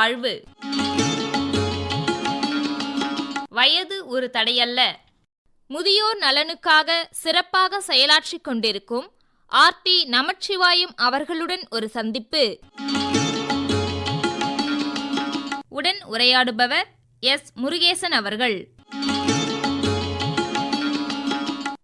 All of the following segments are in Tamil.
வாழ்வு. வயது ஒரு தடையல்ல. முதியோர் நலனுக்காக சிறப்பாக செயலாற்றிக் கொண்டிருக்கும் ஆர்டி நமச்சிவாயம் அவர்களுடன் ஒரு சந்திப்பு. உடன் உரையாடுபவர் எஸ். முருகேசன் அவர்கள்.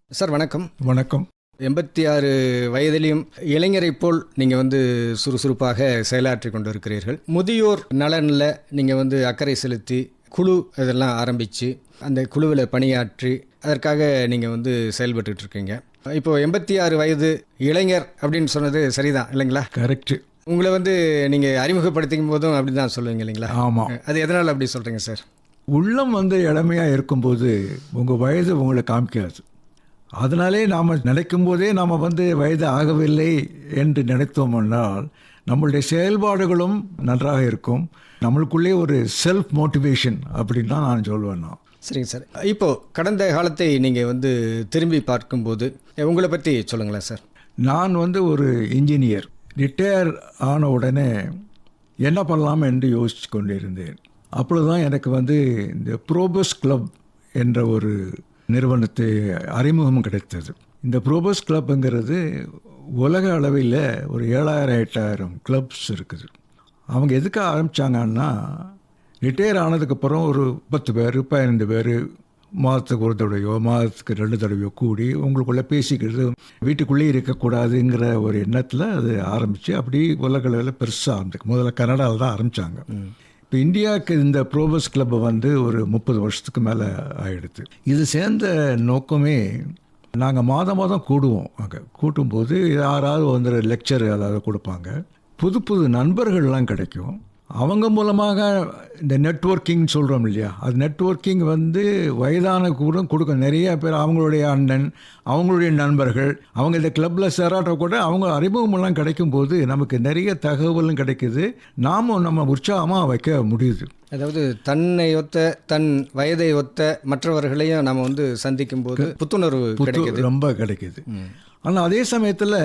சார் வணக்கம். வணக்கம். எண்பத்தி ஆறு வயதிலையும் இளைஞரைப் போல் நீங்கள் வந்து சுறுசுறுப்பாக செயலாற்றி கொண்டு இருக்கிறீர்கள் முதியோர் நலனில் நீங்கள் வந்து அக்கறை செலுத்தி குழு இதெல்லாம் ஆரம்பித்து அந்த குழுவில் பணியாற்றி அதற்காக நீங்கள் வந்து செயல்பட்டுட்டு இருக்கீங்க. இப்போ எண்பத்தி ஆறு வயது இளைஞர் அப்படின்னு சொன்னது சரிதான் இல்லைங்களா? கரெக்ட். உங்களை வந்து நீங்கள் அறிமுகப்படுத்திக்கும் போதும் அப்படி தான் சொல்லுவீங்க இல்லைங்களா? ஆமாம் அது எதனால் அப்படி சொல்கிறீங்க சார்? உள்ளம் வந்து இளமையாக இருக்கும்போது உங்கள் வயது உங்களை காமிக்காது. அதனாலே நாம் நினைக்கும் போதே நாம் வந்து வயது ஆகவில்லை என்று நினைத்தோம்னால் நம்மளுடைய செயல்பாடுகளும் நன்றாக இருக்கும். நம்மளுக்குள்ளே ஒரு செல்ஃப் மோட்டிவேஷன் அப்படின்னு தான் நான் சொல்வேன் நான். சரிங்க சார். இப்போ கடந்த காலத்தை நீங்கள் வந்து திரும்பி பார்க்கும்போது உங்களை பற்றி சொல்லுங்களேன் சார். நான் வந்து ஒரு இன்ஜினியர் ரிட்டையர் ஆன உடனே என்ன பண்ணலாம் என்று யோசித்து கொண்டிருந்தேன். அப்பொழுதுதான் எனக்கு வந்து இந்த ப்ரோபஸ் கிளப் என்ற ஒரு நிறுவனத்தை அறிமுகம் கிடைத்தது. இந்த ப்ரோபஸ் கிளப்புங்கிறது உலக அளவில் ஒரு ஏழாயிரம் எட்டாயிரம் கிளப்ஸ் இருக்குது. அவங்க எதுக்கு ஆரம்பித்தாங்கன்னா ரிட்டையர் ஆனதுக்கப்புறம் ஒரு பத்து பேர் பதினெண்டு பேர் மாதத்துக்கு ஒரு தடவையோ மாதத்துக்கு ரெண்டு தடவையோ கூடி உங்களுக்குள்ளே பேசிக்கிறது வீட்டுக்குள்ளேயே இருக்கக்கூடாதுங்கிற ஒரு எண்ணத்தில் அது ஆரம்பித்து அப்படி உலக அளவில் பெருசாக ஆரம்பிச்சு முதல்ல கனடாவில் தான் ஆரம்பித்தாங்க இப்போ இந்தியாவுக்கு இந்த ப்ரோபஸ் கிளப்பை வந்து ஒரு முப்பது வருஷத்துக்கு மேலே ஆயிடுது. இது சேர்ந்த நோக்கமே நாங்கள் மாதம் மாதம் கூடுவோம் அங்கே. கூட்டும்போது யாராவது வந்து லெக்சர் ஏதாவது கொடுப்பாங்க. புது புது நண்பர்கள்லாம் கிடைக்கும். அவங்க மூலமாக இந்த நெட்வொர்க்கிங் சொல்கிறோம் இல்லையா? அது நெட்வொர்க்கிங் வந்து வயதான கூட கொடுக்க நிறைய பேர் அவங்களுடைய அண்ணன் அவங்களுடைய நண்பர்கள் அவங்க இந்த கிளப்பில் சேராட்ட கூட அவங்க அறிமுகமெல்லாம் கிடைக்கும்போது நமக்கு நிறைய தகவலும் கிடைக்குது. நாமும் நம்ம உற்சாகமாக வைக்க முடியுது. அதாவது தன்னை ஒத்த தன் வயதை ஒத்த மற்றவர்களையும் நம்ம வந்து சந்திக்கும் போது புத்துணர்வு புத்து கிடைக்குது. ரொம்ப கிடைக்குது. ஆனால் அதே சமயத்தில்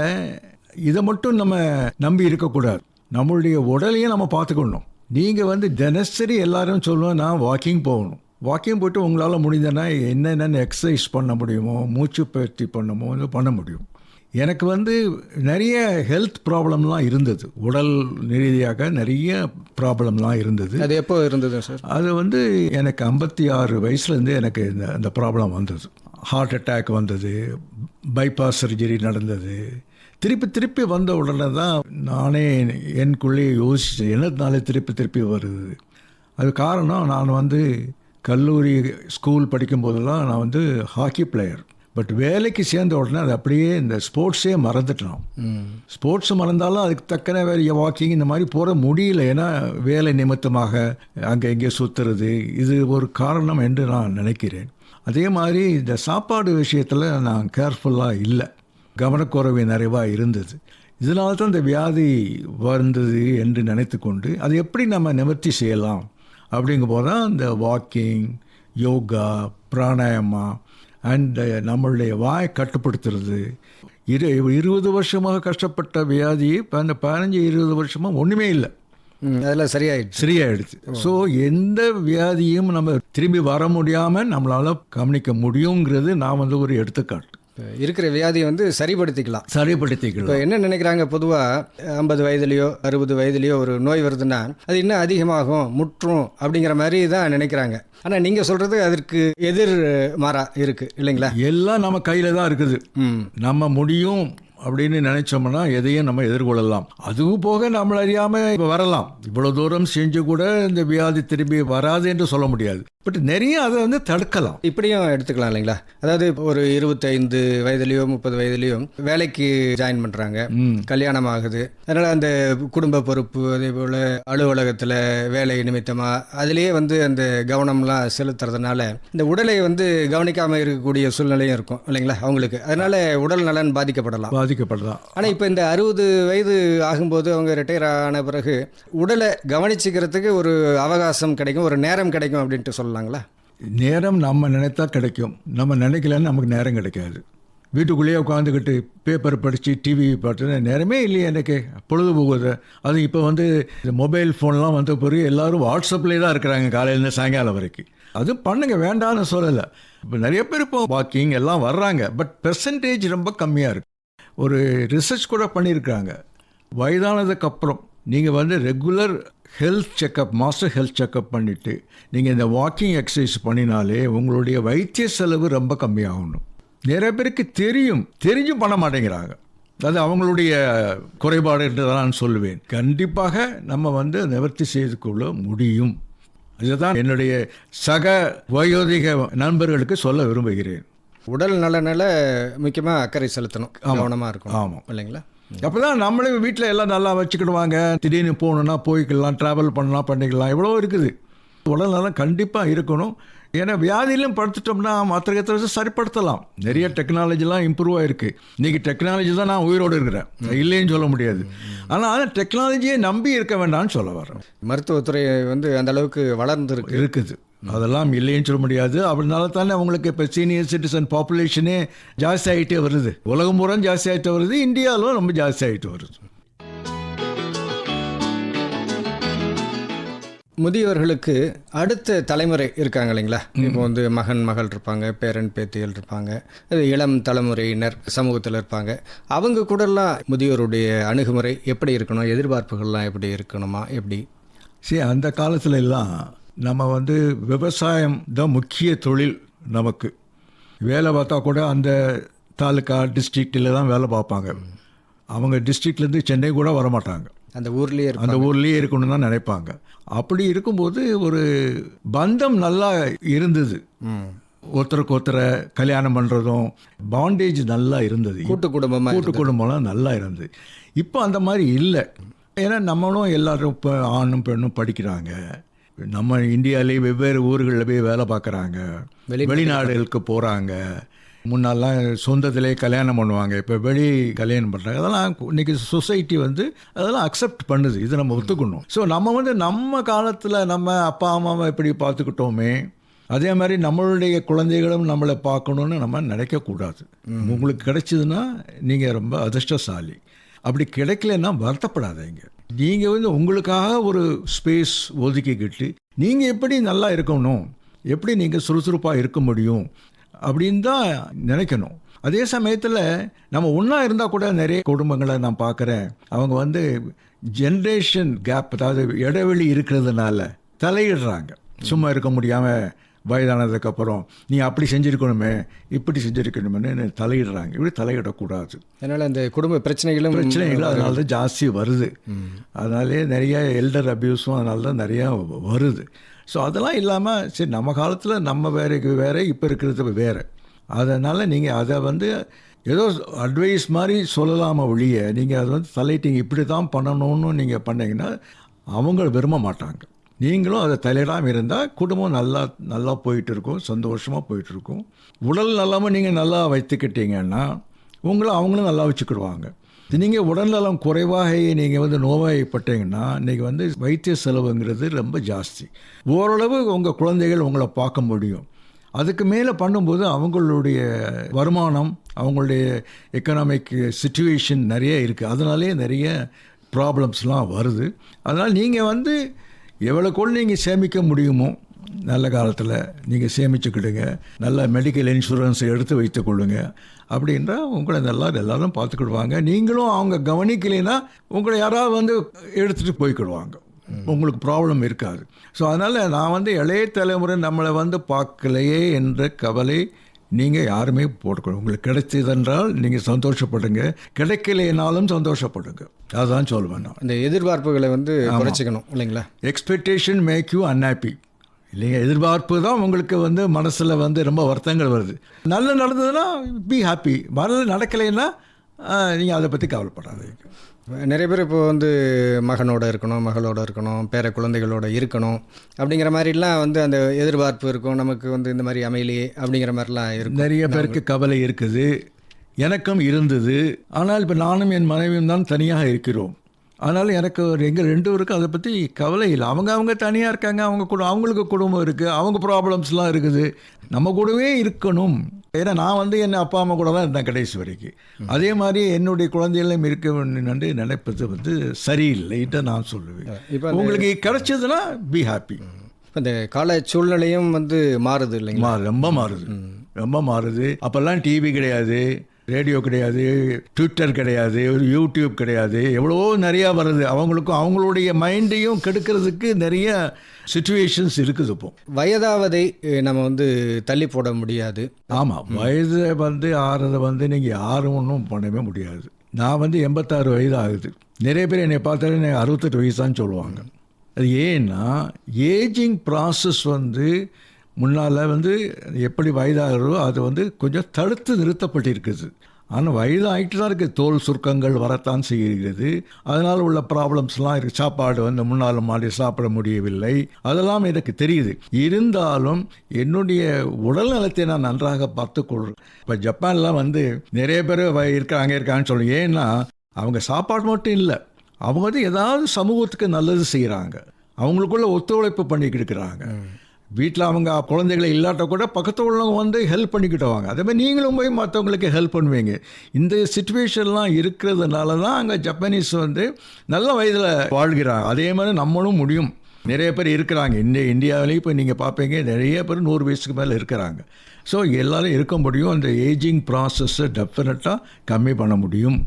இதை மட்டும் நம்ம நம்பி இருக்கக்கூடாது. நம்மளுடைய உடலையும் நம்ம பார்த்துக்கணும். நீங்கள் வந்து தினசரி எல்லாரும் சொல்லுவோம் நான் வாக்கிங் போகணும். வாக்கிங் போயிட்டு உங்களால் முடிஞ்சதுன்னா என்னென்ன எக்ஸசைஸ் பண்ண முடியுமோ மூச்சு பயிற்சி பண்ணமோ இது பண்ண முடியும். எனக்கு வந்து நிறைய ஹெல்த் ப்ராப்ளம்லாம் இருந்தது. உடல் ரீதியாக நிறைய ப்ராப்ளம்லாம் இருந்தது. அது எப்போ இருந்தது சார்? அது வந்து எனக்கு ஐம்பத்தி ஆறு வயசுலேருந்து எனக்கு இந்த இந்த ப்ராப்ளம் வந்தது. ஹார்ட் அட்டாக் வந்தது. பைபாஸ் சர்ஜரி நடந்தது. திருப்பி திருப்பி வந்த உடனே தான் நானே எனக்குள்ளே யோசித்தேன் என்னதுனால திருப்பி திருப்பி வருது? அது காரணம் நான் வந்து கல்லூரி ஸ்கூல் படிக்கும்போதெல்லாம் நான் வந்து ஹாக்கி பிளேயர். பட் வேலைக்கு சேர்ந்த உடனே அது அப்படியே இந்த ஸ்போர்ட்ஸே மறந்துட்டோம். ஸ்போர்ட்ஸ் மறந்தாலும் அதுக்கு தக்கன வேறு வாக்கிங் இந்த மாதிரி போட முடியல. ஏன்னா வேலை நிமித்தமாக அங்கே இங்கே சுற்றுறது இது ஒரு காரணம் என்று நான் நினைக்கிறேன். அதே மாதிரி இந்த சாப்பாடு விஷயத்தில் நான் கேர்ஃபுல்லாக இல்லை. கவனக்குறைவு நிறைவாக இருந்தது. இதனால தான் இந்த வியாதி வந்தது என்று நினைத்து கொண்டு அதை எப்படி நம்ம நிவர்த்தி செய்யலாம்? அப்படிங்கும் போது தான் இந்த வாக்கிங் யோகா பிராணாயமா அண்ட் நம்மளுடைய வாயை கட்டுப்படுத்துறது. இரு இருபது வருஷமாக கஷ்டப்பட்ட வியாதி இப்போ அந்த பதினஞ்சு இருபது வருஷமாக ஒன்றுமே இல்லை. அதெல்லாம் சரியாயிடுச்சு. சரியாயிடுச்சு. ஸோ எந்த வியாதியும் நம்ம திரும்பி வர முடியாமல் நம்மளால் கவனிக்க முடியுங்கிறது நான் வந்து ஒரு எடுத்துக்காட்டு. இருக்கிற வியாதியை வந்து சரிப்படுத்திக்கலாம். இப்போ சரிப்படுத்திக்கலாம் என்ன நினைக்கிறாங்க பொதுவாக ஐம்பது வயதுலையோ அறுபது வயதுலையோ ஒரு நோய் வருதுன்னா அது இன்னும் அதிகமாகும் முற்றும் அப்படிங்கிற மாதிரி தான் நினைக்கிறாங்க. ஆனால் நீங்கள் சொல்கிறது அதற்கு எதிர் மாறா இருக்குது இல்லைங்களா? எல்லாம் நம்ம கையில் தான் இருக்குது. நம்ம முடியும் அப்படின்னு நினைச்சோம்னா எதையும் நம்ம எதிர்கொள்ளலாம். அதுவும் போக நம்மள அறியாம இப்ப வரலாம். இவ்வளவு தூரம் செஞ்சு கூட இந்த வியாதி திரும்பி வராது என்று சொல்ல முடியாது. பட் நிறைய அதை வந்து தடுக்கலாம். இப்படியும் எடுத்துக்கலாம் இல்லைங்களா? அதாவது ஒரு இருபத்தைந்து வயதுலேயோ முப்பது வயதுலேயோ வேலைக்கு ஜாயின் பண்ணுறாங்க. கல்யாணம் ஆகுது. அதனால் அந்த குடும்ப பொறுப்பு அதே போல் அலுவலகத்தில் வேலை நிமித்தமாக அதுலேயே வந்து அந்த கவனம்லாம் செலுத்துறதுனால இந்த உடலை வந்து கவனிக்காமல் இருக்கக்கூடிய சூழ்நிலையும் இருக்கும் இல்லைங்களா அவங்களுக்கு. அதனால் உடல் நலன் பாதிக்கப்படலாம். பாதிக்கப்படலாம். ஆனால் இப்போ இந்த அறுபது வயது ஆகும்போது அவங்க ரிட்டையர் ஆன பிறகு உடலை கவனிச்சுக்கிறதுக்கு ஒரு அவகாசம் கிடைக்கும் ஒரு நேரம் கிடைக்கும் அப்படின்ட்டு சொல்லலாங்களா நேரம் நம்ம நினைத்தா கிடைக்கும். நம்ம நினைக்கலன்னு நமக்கு நேரம் கிடைக்காது. வீட்டுக்குள்ளேயே உட்காந்துக்கிட்டு பேப்பர் படித்து டிவி பார்த்து நேரமே இல்லையே எனக்கு. பொழுது போகுது. அது இப்போ வந்து இந்த மொபைல் ஃபோன்லாம் வந்த பிறகு எல்லாரும் வாட்ஸ்அப்லேயே தான் இருக்கிறாங்க காலையிலேருந்து சாயங்காலம் வரைக்கும். அது பண்ணுங்க வேண்டாம்னு சொல்லலை. இப்போ நிறைய பேர் இப்போ வாக்கிங் எல்லாம் வர்றாங்க. பட் பெர்சன்டேஜ் ரொம்ப கம்மியாக இருக்கு. ஒரு ரிசர்ச் கூட பண்ணியிருக்காங்க வயதானதுக்கப்புறம் நீங்கள் வந்து regular health checkup master health checkup பண்ணிவிட்டு நீங்கள் இந்த வாக்கிங் எக்ஸசைஸ் பண்ணினாலே உங்களுடைய வைத்திய செலவு ரொம்ப கம்மியாகணும். நிறைய பேருக்கு தெரியும். தெரிஞ்சும் பண்ண மாட்டேங்கிறாங்க. அது அவங்களுடைய குறைபாடு என்று தான் நான் சொல்லுவேன் கண்டிப்பாக நம்ம வந்து நிவர்த்தி செய்து கொள்ள முடியும். இதுதான் என்னுடைய சக வயோதிக நண்பர்களுக்கு சொல்ல விரும்புகிறேன். உடல் நலனில் முக்கியமாக அக்கறை செலுத்தணும். கவனமாக இருக்கும் ஆமாம். இல்லைங்களா? அப்போ தான் நம்மளே வீட்டில் எல்லாம் நல்லா வச்சுக்கிடுவாங்க. திடீர்னு போகணுன்னா போய்க்கலாம் ட்ராவல் பண்ணலாம் பண்ணிக்கலாம். இவ்வளோ இருக்குது. உடல் நலம் கண்டிப்பாக இருக்கணும். ஏன்னா வியாதியிலும் படுத்துட்டோம்னா மற்ற எத்தனை சரிப்படுத்தலாம். நிறைய டெக்னாலஜிலாம் இம்ப்ரூவ் ஆயிருக்கு. இன்றைக்கி டெக்னாலஜி தான் நான் உயிரோடு இருக்கிறேன். இல்லைன்னு சொல்ல முடியாது. ஆனால் டெக்னாலஜியை நம்பி இருக்க வேண்டாம்னு சொல்ல வரேன். மருத்துவத்துறை வந்து அந்த அளவுக்கு வளர்ந்துருக்கு. இருக்குது. அதெல்லாம் இல்லைன்னு சொல்ல முடியாது. அப்படினால தானே அவங்களுக்கு இப்போ சீனியர் சிட்டிசன் பாப்புலேஷனே ஜாஸ்தி ஆகிட்டே வருது. உலகம் பூரா ஜாஸ்தி ஆகிட்டே வருது. இந்தியாவிலும் ரொம்ப ஜாஸ்தி ஆகிட்டு வருது. முதியவர்களுக்கு அடுத்த தலைமுறை இருக்காங்க இல்லைங்களா? இப்போ வந்து மகன் மகள் இருப்பாங்க பேரன் பேத்திகள் இருப்பாங்க இளம் தலைமுறையினர் சமூகத்தில் இருப்பாங்க. அவங்க கூடலாம் முதியோருடைய அணுகுமுறை எப்படி இருக்கணும்? எதிர்பார்ப்புகள்லாம் எப்படி இருக்கணுமா? எப்படி? சரி அந்த காலத்துல எல்லாம் நம்ம வந்து விவசாயம் தான் முக்கிய தொழில் நமக்கு. வேலை பார்த்தா கூட அந்த தாலுக்கா டிஸ்ட்ரிக்டில் தான் வேலை பார்ப்பாங்க. அவங்க டிஸ்ட்ரிக்ட்லேருந்து சென்னை கூட வரமாட்டாங்க. அந்த ஊர்லேயே அந்த ஊர்லேயே இருக்கணும்னு தான் நினைப்பாங்க. அப்படி இருக்கும்போது ஒரு பந்தம் நல்லா இருந்தது. ஒருத்தருக்கு ஒருத்தரை கல்யாணம் பண்ணுறதும் பாண்டேஜ் நல்லா இருந்தது. கூட்டு குடும்பமாக கூட்டு குடும்பம்லாம் நல்லா இருந்தது. இப்போ அந்த மாதிரி இல்லை. ஏன்னா நம்மளும் எல்லாரும் இப்போ ஆணும் பெண்ணும் படிக்கிறாங்க. நம்ம இந்தியாவிலே வெவ்வேறு ஊர்களில் போய் வேலை பார்க்குறாங்க. வெளிநாடுகளுக்கு போகிறாங்க முன்னாலாம் சொந்தத்திலே கல்யாணம் பண்ணுவாங்க. இப்போ வெளி கல்யாணம் பண்ணுறாங்க அதெல்லாம் இன்னைக்கு சொசைட்டி வந்து அதெல்லாம் அக்செப்ட் பண்ணுது. இது நம்ம ஒத்துக்கணும். ஸோ நம்ம வந்து நம்ம காலத்தில் நம்ம அப்பா அம்மாவை எப்படி பார்த்துக்கிட்டோமே அதே மாதிரி நம்மளுடைய குழந்தைகளும் நம்மளை பார்க்கணுன்னு நம்ம நினைக்கக்கூடாது. உங்களுக்கு கிடைச்சதுன்னா நீங்கள் ரொம்ப அதிர்ஷ்டசாலி. அப்படி கிடைக்கலன்னா வருத்தப்படாதீங்க நீங்கள் வந்து உங்களுக்காக ஒரு ஸ்பேஸ் ஒதுக்கிக்கிட்டு நீங்கள் எப்படி நல்லா இருக்கணும் எப்படி நீங்கள் சுறுசுறுப்பாக இருக்க முடியும் அப்படின்னு தான் நினைக்கணும். அதே சமயத்தில் நம்ம ஒன்றா இருந்தால் கூட நிறைய குடும்பங்களை நான் பார்க்குறேன். அவங்க வந்து ஜென்ரேஷன் கேப் அதாவது இடைவெளி இருக்கிறதுனால தலையிடுறாங்க. சும்மா இருக்க முடியாமல் வயதானதுக்கப்புறம் நீ அப்படி செஞ்சுருக்கணுமே இப்படி செஞ்சுருக்கணுமே தலையிடுறாங்க. இப்படி தலையிடக்கூடாது. அதனால் அந்த குடும்ப பிரச்சனைகளும் பிரச்சனைகள் அதனால தான் ஜாஸ்தி வருது. அதனாலே நிறைய எல்டர் அபியூஸும் அதனால தான் நிறையா வருது. ஸோ அதெல்லாம் இல்லாமல் சரி நம்ம காலத்தில் நம்ம வேற வேற இப்போ இருக்கிறது வேறு. அதனால் நீங்கள் அதை வந்து ஏதோ அட்வைஸ் மாதிரி சொல்லலாம ஒழிய நீங்கள் அதை வந்து தலையிட்டீங்க இப்படி தான் பண்ணணும்னு நீங்கள் பண்ணீங்கன்னா அவங்க விரும்ப மாட்டாங்க. நீங்களும் அதை தலையிடாமல் இருந்தால் குடும்பம் நல்லா நல்லா போயிட்டு இருக்கும் சந்தோஷமாக போயிட்டு இருக்கும் உடல் நல்லாமல் நீங்கள் நல்லா வைத்துக்கிட்டீங்கன்னா உங்களை அவங்களும் நல்லா வச்சுக்கிடுவாங்க. நீங்கள் உடல்நலம் குறைவாக நீங்கள் வந்து நோய்வாய்ப்பட்டீங்கன்னா இன்றைக்கி வந்து வைத்திய செலவுங்கிறது ரொம்ப ஜாஸ்தி. ஓரளவு உங்கள் குழந்தைகள் உங்களை பார்க்க முடியும். அதுக்கு மேலே பண்ணும்போது அவங்களுடைய வருமானம் அவங்களுடைய எக்கனாமிக் சுச்சுவேஷன் நிறைய இருக்குது அதனாலே நிறைய ப்ராப்ளம்ஸ்லாம் வருது. அதனால் நீங்கள் வந்து எவ்வளோக்குள் நீங்கள் சேமிக்க முடியுமோ நல்ல காலத்தில் நீங்கள் சேமிச்சுக்கிடுங்க. நல்ல மெடிக்கல் இன்சூரன்ஸ் எடுத்து வைத்துக் கொள்ளுங்க. அப்படின்றா உங்களை நல்லா எல்லாரும் பார்த்துக்கிடுவாங்க. நீங்களும் அவங்க கவனிக்கலைன்னா உங்களை யாராவது வந்து எடுத்துகிட்டு போய்க்கிடுவாங்க. உங்களுக்கு ப்ராப்ளம் இருக்காது. ஸோ அதனால் நான் வந்து இளைய தலைமுறை நம்மளை வந்து பார்க்கலையே என்ற கவலை நீங்கள் யாருமே போட்டுக்கணும் உங்களுக்கு கிடைச்சதென்றால் நீங்கள் சந்தோஷப்படுங்க. கிடைக்கலைனாலும் சந்தோஷப்படுங்க. அதுதான் சொல்லுவேன் நான். இந்த எதிர்பார்ப்புகளை வந்து குறைச்சிக்கணும் இல்லைங்களா? எக்ஸ்பெக்டேஷன் மேக் யூ அன்ஹாப்பி இல்லைங்க எதிர்பார்ப்பு தான் உங்களுக்கு வந்து மனசில் வந்து ரொம்ப வருத்தங்கள் வருது. நல்ல நடந்ததுன்னா பி ஹாப்பி வரல நடக்கலைன்னா நீங்கள் அதை பற்றி கவலைப்படாதீங்க. நிறைய பேர் இப்போ வந்து மகனோட இருக்கணும் மகளோட இருக்கணும் பேர குழந்தைகளோட இருக்கணும் அப்படிங்கிற மாதிரிலாம் வந்து அந்த எதிர்பார்ப்பு இருக்கும். நமக்கு வந்து இந்த மாதிரி அமையலையே அப்படிங்கிற மாதிரிலாம் இருக்கும். நிறைய பேருக்கு கவலை இருக்குது. எனக்கும் இருந்தது. ஆனால் இப்போ நானும் என் மனைவியும் தான் தனியாக இருக்கிறோம். அதனால் எனக்கு ஒரு எங்கள் ரெண்டு பேருக்கும் அதை பற்றி கவலை இல்லை. அவங்க அவங்க தனியாக இருக்காங்க. அவங்க கூட அவங்களுக்கு குடும்பம் இருக்குது அவங்க ப்ராப்ளம்ஸ்லாம் இருக்குது. நம்ம கூடவே இருக்கணும். ஏன்னா நான் வந்து என் அப்பா அம்மா கூட தான் இருந்தேன் கடைசி வரைக்கும். அதே மாதிரி என்னுடைய குழந்தைகளும் இருக்க வேண்டும் நினைப்பது வந்து சரியில்லைன்ட்டு நான் சொல்லுவேன். இப்போ உங்களுக்கு கிடைச்சதுன்னா பி ஹாப்பி இந்த கால சூழ்நிலையும் வந்து மாறுது இல்லைங்களா? மா ரொம்ப மாறுது. ரொம்ப மாறுது. அப்போல்லாம் டிவி கிடையாது ரேடியோ கிடையாது ட்விட்டர் கிடையாது ஒரு யூடியூப் கிடையாது. எவ்வளவோ நிறையா வருது. அவங்களுக்கும் அவங்களுடைய மைண்டையும் கெடுக்கிறதுக்கு நிறைய சுச்சுவேஷன்ஸ் இருக்குது இப்போ. வயதாவதை நம்ம வந்து தள்ளி போட முடியாது. ஆமாம் வயது வந்து ஆறதை வந்து நீங்கள் யாரும் ஒன்றும் பண்ணவே முடியாது. நான் வந்து எண்பத்தாறு வயது ஆகுது நிறைய பேர் என்னை பார்த்தாலே எனக்கு அறுபத்தெட்டு வயசு தான் சொல்லுவாங்க. அது ஏன்னா ஏஜிங் ப்ராசஸ் வந்து முன்னால் வந்து எப்படி வயதாகிறதோ அது வந்து கொஞ்சம் தடுத்து நிறுத்தப்பட்டிருக்குது. ஆனால் வயது ஆகிட்டு தான் இருக்குது தோல் சுருக்கங்கள் வரத்தான் செய்கிறது. அதனால் உள்ள ப்ராப்ளம்ஸ்லாம் இருக்குது சாப்பாடு வந்து முன்னால் மாடி சாப்பிட முடியவில்லை. அதெல்லாம் எனக்கு தெரியுது. இருந்தாலும் என்னுடைய உடல் நலத்தை நான் நன்றாக பார்த்துக்கொள்கிறேன் இப்போ ஜப்பான்லாம் வந்து நிறைய பேர் வ- இருக்காங்க இருக்காங்கன்னு சொல்லுவேன் ஏன்னா அவங்க சாப்பாடு மட்டும் இல்லை. அவங்க வந்து ஏதாவது சமூகத்துக்கு நல்லது செய்கிறாங்க அவங்களுக்குள்ள ஒத்துழைப்பு பண்ணிக்கிட்டு இருக்கிறாங்க. வீட்டில் அவங்க குழந்தைகளை இல்லாட்ட கூட பக்கத்தில் உள்ளவங்க வந்து ஹெல்ப் பண்ணிக்கிட்டவாங்க. அதே மாதிரி நீங்களும் போய் மற்றவங்களுக்கு ஹெல்ப் பண்ணுவீங்க. இந்த சுச்சுவேஷன்லாம் இருக்கிறதுனால தான் அங்கே ஜப்பானீஸ் வந்து நல்ல வயதில் வாழ்கிறாங்க. அதே மாதிரி நம்மளும் முடியும். நிறைய பேர் இருக்கிறாங்க. இந்திய இந்தியாவிலேயும் இப்போ நீங்கள் பார்ப்பீங்க நிறைய பேர் நூறு வயசுக்கு மேலே இருக்கிறாங்க. ஸோ எல்லோரும் இருக்க முடியும். அந்த ஏஜிங் ப்ராசஸ்ஸை டெஃபினட்டாக கம்மி பண்ண முடியும்.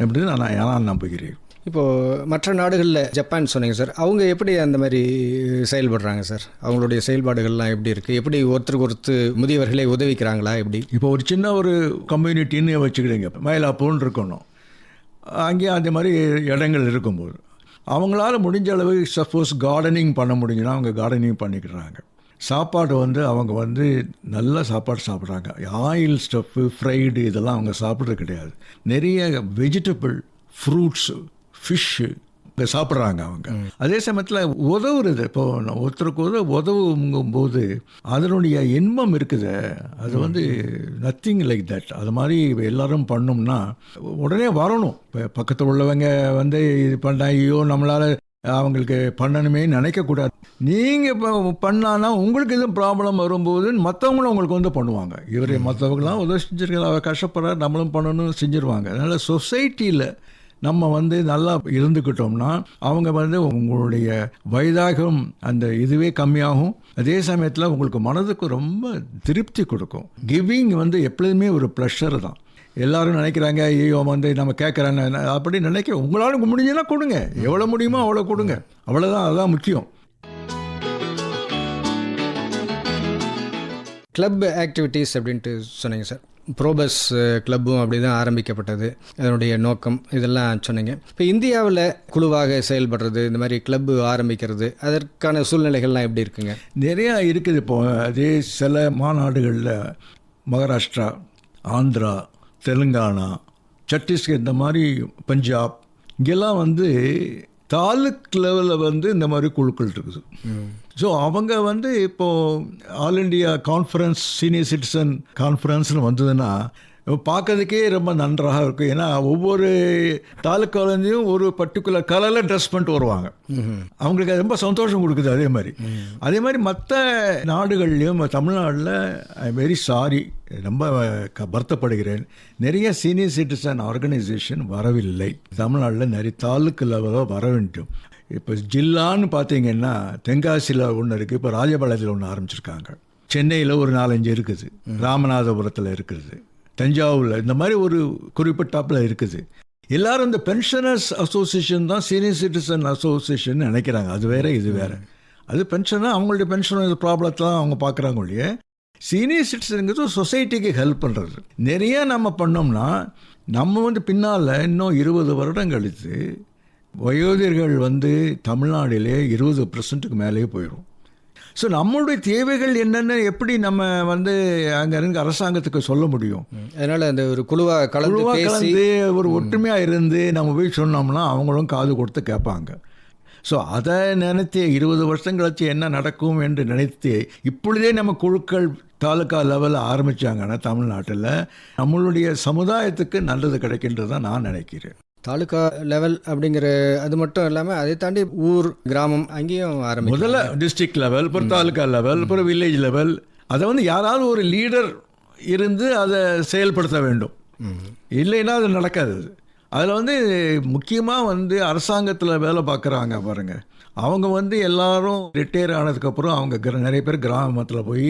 அப்படின்னு நான் நான் நம்புகிறேன். இப்போது மற்ற நாடுகளில் ஜப்பான் சொன்னீங்க சார். அவங்க எப்படி அந்த மாதிரி செயல்படுறாங்க சார்? அவங்களுடைய செயல்பாடுகள்லாம் எப்படி இருக்குது எப்படி ஒருத்தருக்கு ஒருத்தர் முதியவர்களை உதவிக்கிறாங்களா எப்படி? இப்போ ஒரு சின்ன ஒரு கம்யூனிட்டின்னு வச்சுக்கிறீங்க மயிலாப்பூர்னு இருக்கணும். அங்கேயும் அந்த மாதிரி இடங்கள் இருக்கும்போது. அவங்களால முடிஞ்ச அளவு சப்போஸ் கார்டனிங் பண்ண முடிஞ்சுன்னா அவங்க கார்டனிங் பண்ணிக்கிறாங்க. சாப்பாடு வந்து அவங்க வந்து நல்ல சாப்பாடு சாப்பிட்றாங்க. ஆயில் ஸ்டஃப்பு ஃப்ரைடு இதெல்லாம் அவங்க சாப்பிட்றது கிடையாது. நிறைய வெஜிடபிள் ஃப்ரூட்ஸு ஃபிஷ்ஷு இப்போ சாப்பிட்றாங்க அவங்க. அதே சமயத்தில் உதவுறது இப்போ ஒருத்தருக்கு உதவு உதவுங்கும் போது அதனுடைய இன்பம் இருக்குது. அது வந்து நத்திங் லைக் தட் அது மாதிரி எல்லாரும் பண்ணோம்னா உடனே வரணும். இப்போ பக்கத்தில் உள்ளவங்க வந்து இது பண்ண ஐயோ நம்மளால் அவங்களுக்கு பண்ணணுமே நினைக்கக்கூடாது நீங்கள் இப்போ பண்ணான்னா உங்களுக்கு எதுவும் ப்ராப்ளம் வரும்போது மற்றவங்களும் உங்களுக்கு வந்து பண்ணுவாங்க. இவர் மற்றவங்களாம் உதவி செஞ்சிருக்கலாம் அவர் கஷ்டப்படுறாரு நம்மளும் பண்ணணும் செஞ்சுருவாங்க. அதனால் சொசைட்டியில் நம்ம வந்து நல்லா இருந்துக்கிட்டோம்னா அவங்க வந்து உங்களுடைய வயதாகும் அந்த இதுவே கம்மியாகும். அதே சமயத்தில் உங்களுக்கு மனதுக்கு ரொம்ப திருப்தி கொடுக்கும். கிவிங் வந்து எப்பொழுதுமே ஒரு ப்ளஷர் தான். எல்லாரும் நினைக்கிறாங்க ஐயோ வந்து நம்ம கேட்குறாங்க அப்படி நினைக்க உங்களால் முடிஞ்சுன்னா கொடுங்க. எவ்வளோ முடியுமோ அவ்வளோ கொடுங்க. அவ்வளோதான் அதுதான் முக்கியம். கிளப் ஆக்டிவிட்டீஸ் அப்படின்ட்டு சொன்னீங்க சார் ப்ரோபஸ் கிளப்பும் அப்படி தான் ஆரம்பிக்கப்பட்டது. அதனுடைய நோக்கம் இதெல்லாம் சொன்னீங்க. இப்போ இந்தியாவில் குழுவாக செயல்படுறது இந்த மாதிரி கிளப்பு ஆரம்பிக்கிறது அதற்கான சூழ்நிலைகள்லாம் எப்படி இருக்குங்க? நிறையா இருக்குது இப்போ. அதே சில மாநாடுகளில் மகாராஷ்டிரா ஆந்திரா தெலுங்கானா சத்தீஸ்கர் இந்த மாதிரி பஞ்சாப் இங்கெல்லாம் வந்து தாலுக் லெவலில் வந்து இந்த மாதிரி குழுக்கள் இருக்குது. ஸோ அவங்க வந்து இப்போது all India conference senior citizen கான்ஃபரன்ஸ்னு வந்ததுன்னா பார்க்கறதுக்கே ரொம்ப நன்றாக இருக்கும். ஏன்னா ஒவ்வொரு தாலுக்காலேருந்தையும் ஒரு பர்டிகுலர் கலரில் ட்ரெஸ் பண்ணிட்டு வருவாங்க. அவங்களுக்கு அது ரொம்ப சந்தோஷம் கொடுக்குது அதே மாதிரி. அதே மாதிரி மற்ற நாடுகள்லையும் தமிழ்நாட்டில் ஐ வெரி சாரி ரொம்ப க- வருத்தப்படுகிறேன். நிறைய சீனியர் சிட்டிசன் ஆர்கனைசேஷன் வரவில்லை. தமிழ்நாட்டில் நிறைய தாலுக்கு லெவலாக வர வேண்டும். இப்போ ஜில்லான்னு பார்த்தீங்கன்னா தென்காசியில் ஒன்று இருக்குது இப்போ ராஜபாளையத்தில் ஒன்று ஆரம்பிச்சிருக்காங்க. சென்னையில் ஒரு நாலஞ்சு இருக்குது. ராமநாதபுரத்தில் இருக்குது. தஞ்சாவூரில் இந்த மாதிரி ஒரு குறிப்பிட்டாப்பில் இருக்குது. எல்லாரும் இந்த பென்ஷனர்ஸ் அசோசியேஷன் தான் சீனியர் சிட்டிசன் அசோசியேஷன் நினைக்கிறாங்க. அது வேற இது வேற. அது பென்ஷனாக அவங்களுடைய பென்ஷன் ப்ராப்ளத்தை தான் அவங்க பார்க்குறாங்க ஒழிய சீனியர் சிட்டிசனுங்கிறது சொசைட்டிக்கு ஹெல்ப் பண்ணுறது நிறைய நம்ம பண்ணோம்னா நம்ம வந்து பின்னால் இன்னும் இருபது வருடம் கழித்து வயோதிகர்கள் வந்து தமிழ்நாட்டிலே இருபது பர்சன்ட்டுக்கு மேலேயே போயிடும் ஸோ நம்மளுடைய தேவைகள் என்னென்னு எப்படி நம்ம வந்து அங்கே இருந்து அரசாங்கத்துக்கு சொல்ல முடியும்? அதனால் அந்த ஒரு குழுவாக கலந்து கலந்து ஒரு ஒற்றுமையாக இருந்து நம்ம போய் சொன்னோம்னா அவங்களும் காது கொடுத்து கேட்பாங்க. ஸோ அதை நினைத்து இருபது வருஷம் கழிச்சு என்ன நடக்கும் என்று நினைத்து இப்பொழுதே நம்ம குழுக்கள் தாலுக்கா லெவலில் ஆரம்பித்தாங்கன்னா தமிழ்நாட்டில் நம்மளுடைய சமுதாயத்துக்கு நல்லது கிடைக்கின்றது தான் நான் நினைக்கிறேன். தாலுகா லெவல் அப்படிங்கிற அது மட்டும் இல்லாமல் அதை தாண்டி ஊர் கிராமம் அங்கேயும் ஆரம்பிக்கும் முதல்ல டிஸ்ட்ரிக்ட் லெவல் அப்புறம் தாலுக்கா லெவல் அப்புறம் வில்லேஜ் லெவல் அதை வந்து யாராவது ஒரு லீடர் இருந்து அதை செயல்படுத்த வேண்டும். இல்லைன்னா அது நடக்காது. அது அதில் வந்து முக்கியமாக வந்து அரசாங்கத்தில் வேலை பார்க்குறாங்க பாருங்க. அவங்க வந்து எல்லாரும் ரிட்டையர் ஆனதுக்கப்புறம் அவங்க கிர- நிறைய பேர் கிராமத்தில் போய்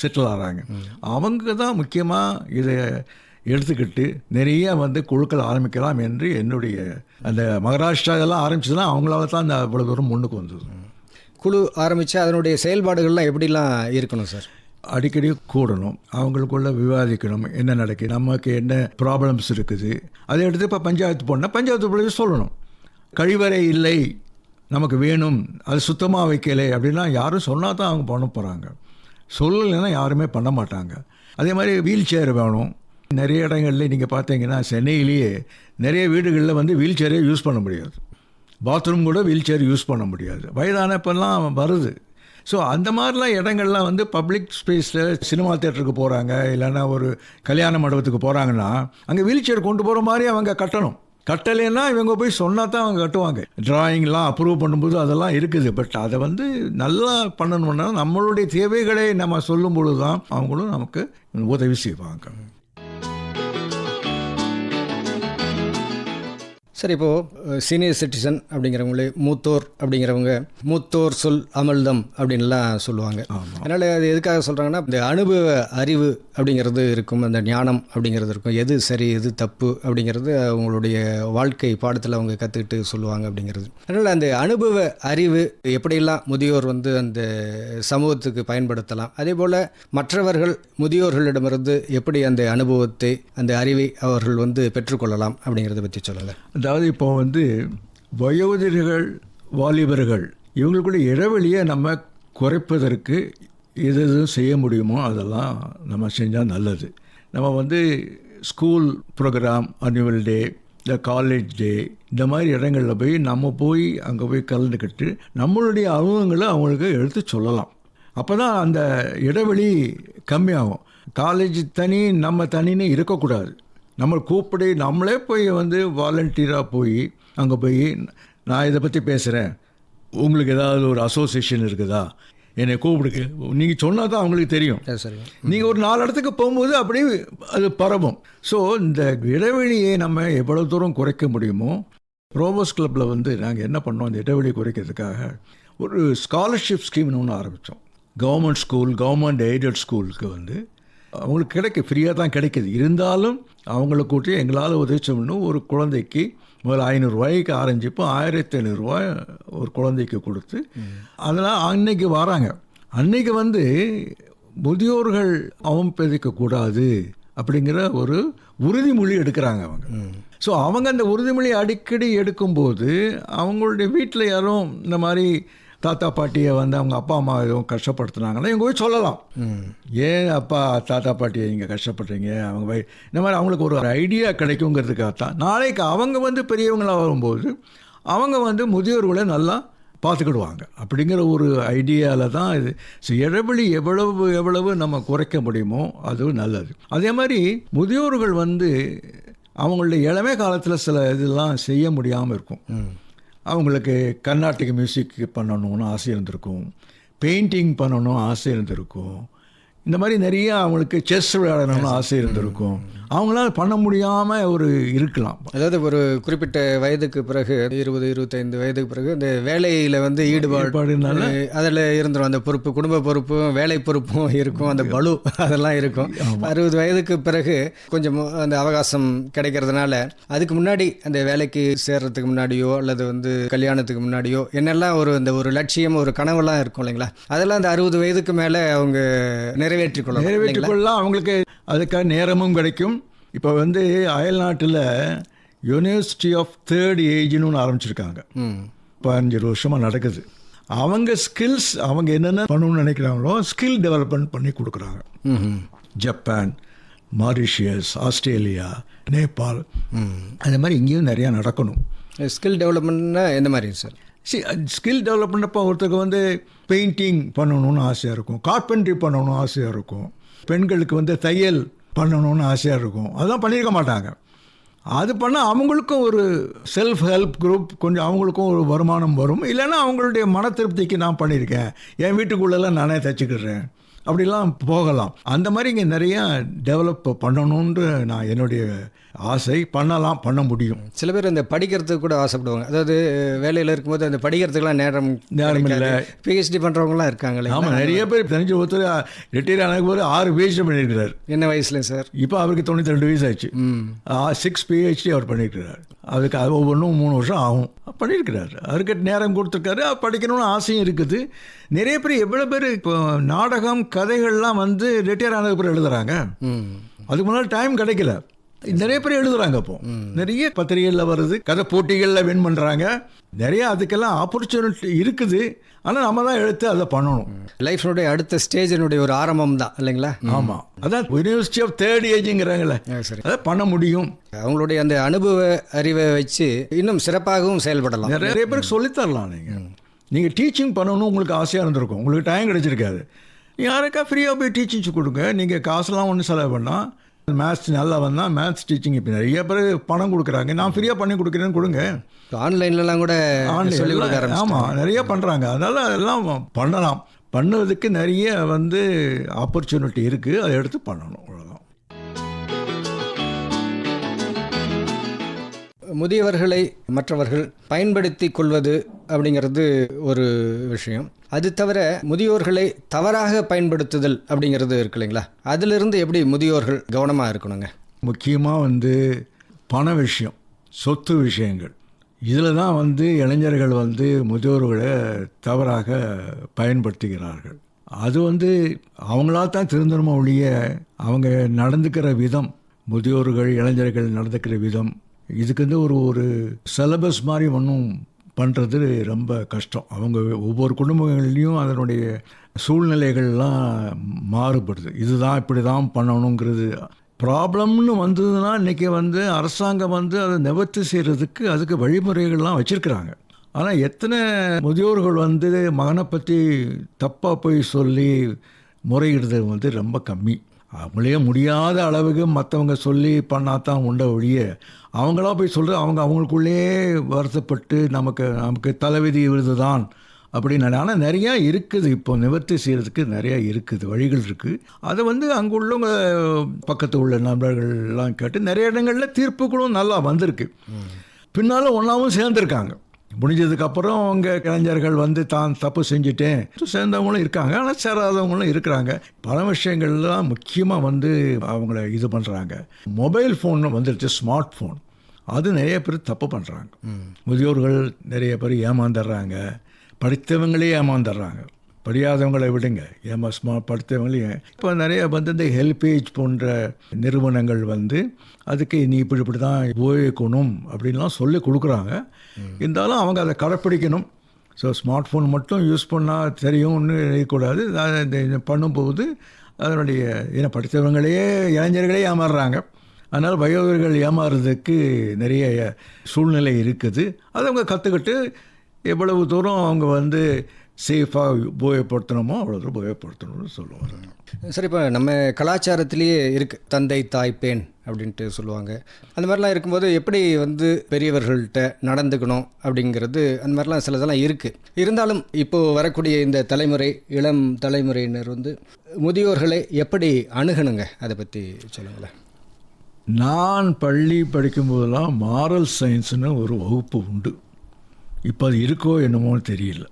செட்டில் ஆகிறாங்க அவங்க தான் முக்கியமாக இதை எடுத்துக்கிட்டு நிறைய வந்து குழுக்கள் ஆரம்பிக்கலாம் என்று என்னுடைய அந்த மகாராஷ்டிரா இதெல்லாம் ஆரம்பிச்சதுன்னா அவங்களால தான் அந்த அவ்வளோ தூரம் முன்னுக்கு வந்தது. குழு ஆரம்பித்து அதனுடைய செயல்பாடுகள்லாம் எப்படிலாம் இருக்கணும் சார்? அடிக்கடி கூடணும் அவங்களுக்குள்ள விவாதிக்கணும் என்ன நடக்குது நமக்கு என்ன ப்ராப்ளம்ஸ் இருக்குது அதை எடுத்து இப்போ பஞ்சாயத்து போனால் பஞ்சாயத்து போய் சொல்லணும். கழிவறை இல்லை நமக்கு வேணும் அது சுத்தமாக வைக்கலை அப்படின்னா யாரும் சொன்னால் தான் அவங்க பண்ண போகிறாங்க சொல்லலைன்னா யாருமே பண்ண மாட்டாங்க. அதே மாதிரி வீல் சேர் வேணும் நிறைய இடங்கள்ல நீங்கள் பார்த்தீங்கன்னா சென்னையிலேயே நிறைய வீடுகளில் வந்து வீல் சேரே யூஸ் பண்ண முடியாது. பாத்ரூம் கூட வீல் சேர் யூஸ் பண்ண முடியாது. வயதானப்பெல்லாம் வருது. ஸோ அந்த மாதிரிலாம் இடங்கள்லாம் வந்து பப்ளிக் ஸ்பேஸில் சினிமா தேட்டருக்கு போகிறாங்க இல்லைன்னா ஒரு கல்யாண மண்டபத்துக்கு போகிறாங்கன்னா அங்கே வீல் சேர் கொண்டு போகிற மாதிரி அவங்க கட்டணும். கட்டலைன்னா இவங்க போய் சொன்னால் தான் அவங்க கட்டுவாங்க. டிராயிங்லாம் அப்ரூவ் பண்ணும்போது அதெல்லாம் இருக்குது. பட் அதை வந்து நல்லா பண்ணணும்னா நம்மளுடைய தேவைகளை நம்ம சொல்லும் பொழுது தான் அவங்களும் நமக்கு உதவி செய்வாங்க. சார் இப்போது சீனியர் சிட்டிசன் அப்படிங்கிறவங்களே மூத்தோர் அப்படிங்கிறவங்க மூத்தோர் சொல் அமிழ்தம் அப்படின்லாம் சொல்லுவாங்க. அதனால் அது எதுக்காக சொல்கிறாங்கன்னா இந்த அனுபவ அறிவு அப்படிங்கிறது இருக்கும் அந்த ஞானம் அப்படிங்கிறது இருக்கும். எது சரி எது தப்பு அப்படிங்கிறது அவங்களுடைய வாழ்க்கை பாடத்தில் அவங்க கற்றுக்கிட்டு சொல்லுவாங்க அப்படிங்கிறது. அதனால் அந்த அனுபவ அறிவு எப்படியெல்லாம் முதியோர் வந்து அந்த சமூகத்துக்கு பயன்படுத்தலாம் அதே போல் மற்றவர்கள் முதியோர்களிடமிருந்து எப்படி அந்த அனுபவத்தை அந்த அறிவை அவர்கள் வந்து பெற்றுக்கொள்ளலாம் அப்படிங்கிறத பற்றி சொல்லுங்கள் அதாவது இப்போ வந்து வயோதிகர்கள் வாலிபர்கள் இவங்களுக்குள்ள இடைவெளியை நம்ம குறைப்பதற்கு எது எது செய்ய முடியுமோ அதெல்லாம் நம்ம செஞ்சால் நல்லது. நம்ம வந்து ஸ்கூல் ப்ரோக்ராம் அனுவல் டே இந்த காலேஜ் டே இந்த மாதிரி இடங்களில் போய் நம்ம போய் அங்கே போய் கலந்துக்கிட்டு நம்மளுடைய அனுபவங்களை அவங்களுக்கு எடுத்து சொல்லலாம். அப்போ தான் அந்த இடைவெளி கம்மியாகும். காலேஜ் தனி நம்ம தனின்னு இருக்கக்கூடாது. நம்ம கூப்பிடு நம்மளே போய் வந்து வாலண்டியராக போய் அங்கே போய் நான் இதை பற்றி பேசுகிறேன் உங்களுக்கு ஏதாவது ஒரு அசோசியேஷன் இருக்குதா? என்னை கூப்பிடுக்கு. நீங்கள் சொன்னால் தான் அவங்களுக்கு தெரியும். சரி. நீங்கள் ஒரு நாலு இடத்துக்கு போகும்போது அப்படியே அது பரவும். ஸோ இந்த இடைவெளியை நம்ம எவ்வளோ தூரம் குறைக்க முடியுமோ ரோபோஸ் கிளப்பில் வந்து நாங்கள் என்ன பண்ணோம் இந்த இடைவெளி குறைக்கிறதுக்காக ஒரு ஸ்காலர்ஷிப் ஸ்கீம்னு ஒன்று ஆரம்பித்தோம் கவர்மெண்ட் ஸ்கூல் கவர்மெண்ட் எய்டட் ஸ்கூலுக்கு வந்து அவங்களுக்கு கிடைக்க ஃப்ரீயாக தான் கிடைக்கிது. இருந்தாலும் அவங்கள கூட்டி எங்களால் உதவி செய்யணும் ஒரு குழந்தைக்கு முதல்ல ஐநூறுரூவாய்க்கு ஆரம்பிச்சப்போ ஆயிரத்தி ஐநூறுரூவா ஒரு குழந்தைக்கு கொடுத்து அதெல்லாம் அன்னைக்கு வராங்க. அன்னைக்கு வந்து முதியோர்கள் அவமதிக்க கூடாது அப்படிங்கிற ஒரு உறுதிமொழி எடுக்கிறாங்க அவங்க. ஸோ அவங்க அந்த உறுதிமொழி அடிக்கடி எடுக்கும்போது அவங்களுடைய வீட்டில் யாரும் இந்த மாதிரி தாத்தா பாட்டியை வந்து அவங்க அப்பா அம்மா எதுவும் கஷ்டப்படுத்துனாங்கன்னா இவங்க போய் சொல்லலாம். ஏன் அப்பா தாத்தா பாட்டியை நீங்கள் கஷ்டப்படுறீங்க? அவங்க போய் இந்த மாதிரி அவங்களுக்கு ஒரு ஐடியா கிடைக்குங்கிறதுக்காகத்தான். நாளைக்கு அவங்க வந்து பெரியவங்களாக வரும்போது அவங்க வந்து முதியோர்களை நல்லா பார்த்துக்கிடுவாங்க. அப்படிங்கிற ஒரு ஐடியாவில் தான் இது. ஸோ இடைவெளி எவ்வளவு எவ்வளவு நம்ம குறைக்க முடியுமோ அது நல்லது. அதே மாதிரி முதியோர்கள் வந்து அவங்களுடைய இளமை காலத்தில் சில இதெல்லாம் செய்ய முடியாமல் இருக்கும். அவங்களுக்கு கர்நாடிக் மியூசிக் பண்ணணும்னு ஆசை இருந்திருக்கும். பெயிண்டிங் பண்ணணும் ஆசை இருந்திருக்கும். இந்த மாதிரி நிறைய அவங்களுக்கு செஸ் விளையாடணும்னு ஆசை இருந்திருக்கும். அவங்களால பண்ண முடியாமல் ஒரு இருக்கலாம். அதாவது ஒரு குறிப்பிட்ட வயதுக்கு பிறகு இருபது இருபத்தைந்து வயதுக்கு பிறகு இந்த வேலையில் வந்து ஈடுபாடு ஈடுபாடுனால அதில் இருந்துரும். அந்த பொறுப்பு குடும்ப பொறுப்பும் வேலை பொறுப்பும் இருக்கும். அந்த பலு அதெல்லாம் இருக்கும். அறுபது வயதுக்கு பிறகு கொஞ்சம் அந்த அவகாசம் கிடைக்கிறதுனால அதுக்கு முன்னாடி அந்த வேலைக்கு சேர்றதுக்கு முன்னாடியோ அல்லது வந்து கல்யாணத்துக்கு முன்னாடியோ என்னெல்லாம் ஒரு அந்த ஒரு லட்சியம் ஒரு கனவெல்லாம் இருக்கும் இல்லைங்களா? அதெல்லாம் அந்த அறுபது வயதுக்கு மேலே அவங்க நிறைவேற்றிக் கொள்ளலாம் இல்லைங்களா? நிறைவேற்றிக்கொள்ளலாம் அவங்களுக்கு அதுக்காக நேரமும் கிடைக்கும். இப்போ வந்து அயல் நாட்டில் யூனிவர்சிட்டி ஆஃப் தேர்ட் ஏஜ்னு ஒன்று ஆரம்பிச்சிருக்காங்க. பதினஞ்சு வருஷமாக நடக்குது. அவங்க ஸ்கில்ஸ் அவங்க என்னென்ன பண்ணணும்னு நினைக்கிறாங்களோ ஸ்கில் டெவலப்மெண்ட் பண்ணி கொடுக்குறாங்க. ஜப்பான் மாரிஷியஸ் ஆஸ்திரேலியா நேபாள் அந்த மாதிரி இங்கேயும் நிறையா நடக்கணும். ஸ்கில் டெவலப்மெண்ட்னா எந்த மாதிரி சார் சி ஸ்கில் டெவலப் பண்ணப்போ ஒருத்தருக்கு வந்து பெயிண்டிங் பண்ணணும்னு ஆசையாக இருக்கும். கார்பென்ட்ரி பண்ணணும்னு ஆசையாக இருக்கும். பெண்களுக்கு வந்து தையல் பண்ணணும்னு ஆசையாக இருக்கும். அதெல்லாம் பண்ணியிருக்க மாட்டாங்க. அது பண்ணால் அவங்களுக்கும் ஒரு செல்ஃப் ஹெல்ப் குரூப் கொஞ்சம் அவங்களுக்கும் ஒரு வருமானம் வரும். இல்லைன்னா அவங்களுடைய மன திருப்திக்கு நான் பண்ணியிருக்கேன் என் வீட்டுக்குள்ளெல்லாம் நானே தைச்சிக்கிடுறேன். அப்படிலாம் போகலாம். அந்த மாதிரி இங்கே நிறையா டெவலப் பண்ணணுன்ற நான் என்னுடைய ஆசை பண்ணலாம் பண்ண முடியும். சில பேர் இந்த படிக்கிறதுக்கு கூட ஆசைப்படுவாங்க. அதாவது வேலையில் இருக்கும்போது அந்த படிக்கிறதுக்கெல்லாம் நேரம் நேரம் இல்லை. பிஹெச்டி பண்ணுறவங்களாம் இருக்காங்களே ஆமாம் நிறைய பேர் தெரிஞ்ச ஒருத்தர் ரிட்டையர் ஆன போது ஆறு பிஹெச்டி பண்ணியிருக்கிறார். என்ன வயசுல சார்? இப்போ அவருக்கு தொண்ணூற்றி ரெண்டு வயசு ஆச்சு. சிக்ஸ் பிஹெச்டி அவர் பண்ணியிருக்கிறார். அதுக்கு அது ஒவ்வொன்றும் மூணு வருஷம் ஆகும். பண்ணியிருக்கிறார். அவருக்கு நேரம் கொடுத்துருக்காரு. படிக்கணும்னு ஆசையும் இருக்குது. நிறைய பேர் எவ்வளோ பேர் இப்போ நாடகம் கதைகள்லாம் வந்து ரிட்டையர் ஆனதுக்கு அப்புறம் எழுதுறாங்க. ம். அதுக்கு முன்னாடி டைம் கிடைக்கல. நிறைய பேர் எழுதுறாங்க இப்போ நிறைய பத்திரிகைகளில் வருது கதை போட்டிகளில் வின் பண்ணுறாங்க நிறைய அதுக்கெல்லாம் ஆப்பர்ச்சுனிட்டி இருக்குது. ஆனால் நம்ம தான் எடுத்து அதை பண்ணணும். லைஃப்னுடைய அடுத்த ஸ்டேஜினுடைய ஒரு ஆரம்பம் தான் இல்லைங்களா? ஆமாம் அதான் யூனிவர்சிட்டி ஆஃப் தேர்ட் ஏஜுங்கிறாங்களே சரி. அதை பண்ண முடியும். அவங்களுடைய அந்த அனுபவ அறிவை வச்சு இன்னும் சிறப்பாகவும் செயல்படலாம். நிறைய பேருக்கு சொல்லித்தரலாம் நீங்கள் நீங்கள் டீச்சிங் பண்ணணும் உங்களுக்கு ஆசையாக இருந்திருக்கும். உங்களுக்கு டைம் கிடைச்சிருக்காது. யாருக்கா ஃப்ரீயாக போய் டீச்சிங் கொடுங்க. நீங்கள் காசுலாம் ஒன்றும் செலவு பண்ணால் மேத்ஸ் நல்லா வந்தால் மேத்ஸ் டீச்சிங் இப்போ நிறைய பேர் பணம் கொடுக்குறாங்க. நான் ஃப்ரீயாக பண்ணி கொடுக்குறேன்னு கொடுங்க. ஆன்லைன்லலாம் கூட ஆன்லைன் ஆமாம் நிறைய பண்ணுறாங்க அதனால் அதெல்லாம் பண்ணலாம். பண்ணுவதுக்கு நிறைய வந்து ஆப்பர்ச்சுனிட்டி இருக்குது அதை எடுத்து பண்ணணும். முதியவர்களை மற்றவர்கள் பயன்படுத்தி கொள்வது அப்படிங்கிறது ஒரு விஷயம். அது தவிர முதியோர்களை தவறாக பயன்படுத்துதல் அப்படிங்கிறது இருக்கு இல்லைங்களா? அதிலிருந்து எப்படி முதியோர்கள் கவனமாக இருக்கணுங்க? முக்கியமாக வந்து பண விஷயம் சொத்து விஷயங்கள். இதில் தான் வந்து இளைஞர்கள் வந்து முதியோர்களை தவறாக பயன்படுத்துகிறார்கள். அது வந்து அவங்களா தான் திருந்தணுமோ ஒழிய அவங்க நடந்துக்கிற விதம் முதியோர்கள் இளைஞர்கள் நடந்துக்கிற விதம் இதுக்கு வந்து ஒரு ஒரு சிலபஸ் மாதிரி ஒன்றும் பண்ணுறது ரொம்ப கஷ்டம். அவங்க ஒவ்வொரு குடும்பங்கள்லேயும் அதனுடைய சூழ்நிலைகள்லாம் மாறுபடுது. இதுதான் இப்படி தான் பண்ணணுங்கிறது. ப்ராப்ளம்னு வந்ததுன்னா இன்றைக்கி வந்து அரசாங்கம் வந்து அதை நிவர்த்தி செய்கிறதுக்கு அதுக்கு வழிமுறைகள்லாம் வச்சுருக்கிறாங்க. ஆனால் எத்தனை முதியோர்கள் வந்து மகனை பற்றி தப்பாக போய் சொல்லி முறையிடுறது வந்து ரொம்ப கம்மி. அவங்களே முடியாத அளவுக்கு மற்றவங்க சொல்லி பண்ணாதான் உண்ட ஒழிய அவங்களா போய் சொல்கிறது அவங்க அவங்களுக்குள்ளேயே வருத்தப்பட்டு நமக்கு நமக்கு தலைவிதி விருது தான் அப்படின்னு ஆனால் நிறையா இருக்குது. இப்போ நிவர்த்தி செய்கிறதுக்கு நிறையா இருக்குது வழிகள் இருக்குது அதை வந்து அங்கே உள்ளவங்க பக்கத்து உள்ள நண்பர்கள்லாம் கேட்டு நிறைய இடங்களில் தீர்ப்புகளும் நல்லா வந்திருக்கு. பின்னாலும் ஒன்றாவும் சேர்ந்துருக்காங்க. முடிஞ்சதுக்கப்புறம் அவங்க கலைஞர்கள் வந்து தான் தப்பு செஞ்சுட்டேன். சேர்ந்தவங்களும் இருக்காங்க. ஆனால் சேராதவங்களும் இருக்கிறாங்க. பல விஷயங்கள்லாம் முக்கியமாக வந்து அவங்கள இது பண்ணுறாங்க மொபைல் ஃபோன் வந்துருச்சு ஸ்மார்ட் ஃபோன். அது நிறைய பேர் தப்பு பண்ணுறாங்க முதியோர்கள் நிறைய பேர் ஏமாந்துடுறாங்க. படித்தவங்களே ஏமாந்துடுறாங்க. படியாதவங்களை விடுங்க. ஏமா ஸ்மா படித்தவங்களையும் இப்போ நிறைய வந்து இந்த ஹெல்பேஜ் போன்ற நிறுவனங்கள் வந்து அதுக்கு நீ இப்படி இப்படி தான் உபயோகிக்கணும் அப்படின்லாம் சொல்லி கொடுக்குறாங்க. இருந்தாலும் அவங்க அதை கடைப்பிடிக்கணும். ஸோ ஸ்மார்ட் ஃபோன் மட்டும் யூஸ் பண்ணால் தெரியும்னு இருக்கக்கூடாது இந்த பண்ணும்போது அதனுடைய ஏன்னா படித்தவங்களே இளைஞர்களே ஏமாறுறாங்க. அதனால் வயோதர்கள் ஏமாறுறதுக்கு நிறைய சூழ்நிலை இருக்குது. அதை அவங்க கற்றுக்கிட்டு எவ்வளவு தூரம் அவங்க வந்து சேஃபாக உபயோகப்படுத்தணுமோ அவ்வளோ உபயோகப்படுத்தணும்னு சொல்லுவாங்க. சரி இப்போ நம்ம கலாச்சாரத்திலேயே இருக்குது தந்தை தாய் பேன் அப்படின்ட்டு சொல்லுவாங்க. அந்த மாதிரிலாம் இருக்கும்போது எப்படி வந்து பெரியவர்கள்ட்ட நடந்துக்கணும் அப்படிங்கிறது அந்த மாதிரிலாம் சிலதெல்லாம் இருக்குது இருந்தாலும் இப்போது வரக்கூடிய இந்த தலைமுறை இளம் தலைமுறையினர் வந்து முதியோர்களை எப்படி அணுகணுங்க? அதை பற்றி சொல்லுங்களேன். நான் பள்ளி படிக்கும்போதெல்லாம் மாரல் சயின்ஸ்னு ஒரு வகுப்பு உண்டு. இப்போ அது இருக்கோ என்னமோன்னு தெரியல.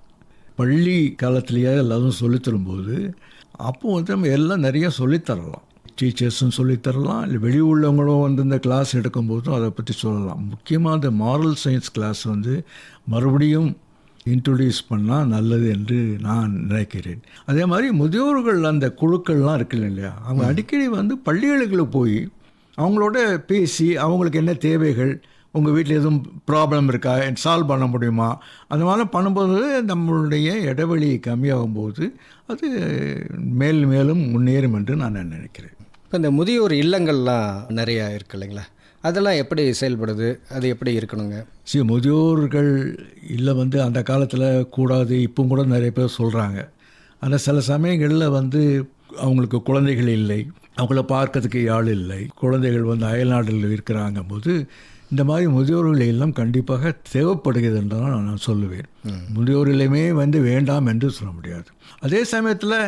பள்ளி காலத்திலேயே எல்லாரும் சொல்லித் தரும்போது அப்போ வந்து நம்ம எல்லாம் நிறைய சொல்லித்தரலாம் டீச்சர்ஸும் சொல்லித்தரலாம் இல்லை வெளி உள்ளவங்களும் வந்து இந்த கிளாஸ் எடுக்கும்போதும் அதை பற்றி சொல்லலாம். முக்கியமாக அந்த மாரல் சயின்ஸ் கிளாஸ் வந்து மறுபடியும் இன்ட்ரொடியூஸ் பண்ணால் நல்லது என்று நான் நினைக்கிறேன். அதே மாதிரி முதியோர்கள் அந்த குழுக்கள்லாம் இருக்கு இல்லையா? அவங்க அடிக்கடி வந்து பள்ளிகளுக்கு போய் அவங்களோட பேசி அவங்களுக்கு என்ன தேவைகள் உங்கள் வீட்டில் எதுவும் ப்ராப்ளம் இருக்கா? சால்வ் பண்ண முடியுமா? அந்த மாதிரி பண்ணும்போது நம்மளுடைய இடைவெளி கம்மியாகும்போது அது மேல் மேலும் முன்னேறும் என்று நான் நினைக்கிறேன். இப்போ இந்த முதியோர் இல்லங்கள்லாம் நிறையா இருக்கு இல்லைங்களா? அதெல்லாம் எப்படி செயல்படுது? அது எப்படி இருக்கணுங்க? சரி முதியோர்கள் இல்லை வந்து அந்த காலத்தில் கூடாது இப்போ கூட நிறைய பேர் சொல்கிறாங்க ஆனால் சில சமயங்களில் வந்து அவங்களுக்கு குழந்தைகள் இல்லை. அவங்கள பார்க்கறதுக்கு ஆள் இல்லை. குழந்தைகள் வந்து அயல்நாடுகளில் இருக்கிறாங்க போது இந்த மாதிரி முதியோர்கள் இல்லம் கண்டிப்பாக தேவைப்படுகிறது என்று தான் நான் சொல்லுவேன். முதியோர் இல்லமே வந்து வேண்டாம் என்று சொல்ல முடியாது. அதே சமயத்தில்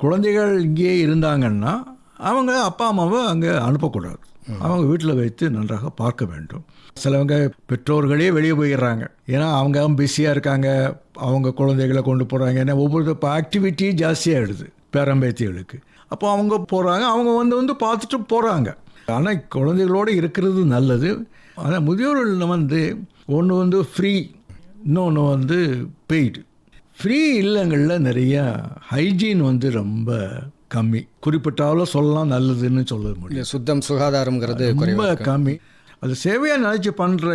குழந்தைகள் இங்கேயே இருந்தாங்கன்னா அவங்க அப்பா அம்மாவை அங்கே அனுப்பக்கூடாது. அவங்க வீட்டில் வைத்து நன்றாக பார்க்க வேண்டும். சிலவங்க பெற்றோர்களே வெளியே போயிடுறாங்க. ஏன்னா அவங்க பிஸியாக இருக்காங்க. அவங்க குழந்தைகளை கொண்டு போகிறாங்க ஏன்னா ஒவ்வொரு இப்போ ஆக்டிவிட்டி ஜாஸ்தியாகிடுது பேரம்பேத்திகளுக்கு. அப்போ அவங்க போகிறாங்க அவங்க வந்து வந்து பார்த்துட்டு போகிறாங்க ஆனால் குழந்தைகளோடு இருக்கிறது நல்லது. ஆனால் முதியோர்கள் வந்து ஒன்று வந்து ஃப்ரீ இன்னொன்று வந்து பெய்டு ஃப்ரீ இல்லங்களில் நிறைய ஹைஜீன் வந்து ரொம்ப கம்மி. குறிப்பிட்டாலும் சொல்லலாம் நல்லதுன்னு சொல்ல முடியும். சுத்தம் சுகாதாரம்ங்கிறது ரொம்ப கம்மி. அது சேவையாக நினச்சி பண்ணுற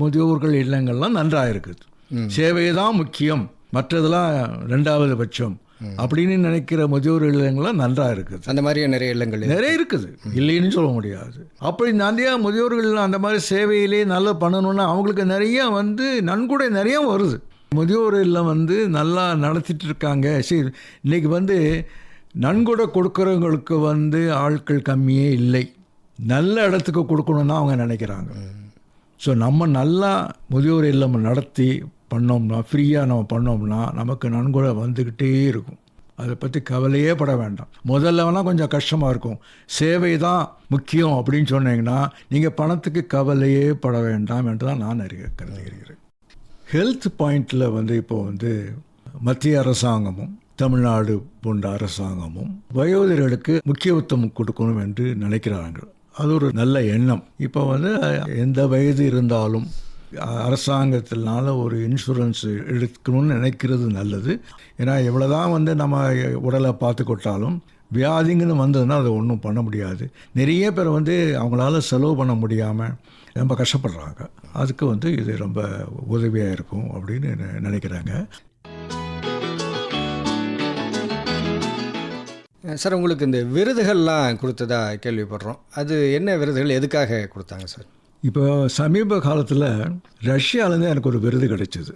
முதியோர்கள் இல்லங்கள்லாம் நன்றாக இருக்குது. சேவை தான் முக்கியம். மற்றதெல்லாம் ரெண்டாவது பட்சம். அப்படின்னு நினைக்கிற முதியோர் இல்லங்கள்லாம் நன்றாக இருக்குது. அந்த மாதிரியே நிறைய இல்லங்கள். நிறைய இருக்குது. இல்லைன்னு சொல்ல முடியாது. அப்படி நிறையா முதியோர்கள் அந்த மாதிரி சேவையிலே நல்லா பண்ணணும்னா அவங்களுக்கு நிறைய வந்து நன்கொடை நிறைய வருது. முதியோர் இல்லம் வந்து நல்லா நடத்திட்டு இருக்காங்க. சரி இன்னைக்கு வந்து நன்கொடை கொடுக்குறவங்களுக்கு வந்து ஆட்கள் கம்மியே இல்லை. நல்ல இடத்துக்கு கொடுக்கணும்னு அவங்க நினைக்கிறாங்க. ஸோ நம்ம நல்லா முதியோர் இல்லம் நடத்தி பண்ணோம்னா ஃப்ரீயாக நம்ம பண்ணோம்னா நமக்கு நன்கொடை வந்துக்கிட்டே இருக்கும். அதை பற்றி கவலையே பட வேண்டாம். முதல்ல கொஞ்சம் கஷ்டமாக இருக்கும். சேவை தான் முக்கியம் அப்படின்னு சொன்னீங்கன்னா நீங்கள் பணத்துக்கு கவலையே பட வேண்டாம் என்று தான் நான் அறிக கருதுகிறேன். ஹெல்த் பாயிண்டில் வந்து இப்போ வந்து மத்திய அரசாங்கமும் தமிழ்நாடு போன்ற அரசாங்கமும் வயோதிகர்களுக்கு முக்கியத்துவம் கொடுக்கணும் என்று நினைக்கிறாங்க அது ஒரு நல்ல எண்ணம். இப்போ வந்து எந்த வயது இருந்தாலும் அரசாங்கத்தினால ஒரு இன்சூரன்ஸ் எடுக்கணும்னு நினைக்கிறது நல்லது. ஏன்னா எவ்வளோதான் வந்து நம்ம உடலை பார்த்துக்கொட்டாலும் வியாதிங்கன்னு வந்ததுன்னா அதை ஒன்றும் பண்ண முடியாது. நிறைய பேர் வந்து அவங்களால செலவு பண்ண முடியாமல் ரொம்ப கஷ்டப்படுறாங்க. அதுக்கு வந்து இது ரொம்ப உதவியாக இருக்கும் அப்படின்னு நினைக்கிறாங்க. சார் உங்களுக்கு இந்த விருதுகள்லாம் கொடுத்ததா கேள்விப்படுறோம். அது என்ன விருதுகள் எதுக்காக கொடுத்தாங்க சார்? இப்போ சமீப காலத்தில் ரஷ்யாவிலேருந்து எனக்கு ஒரு விருது கிடைச்சிது.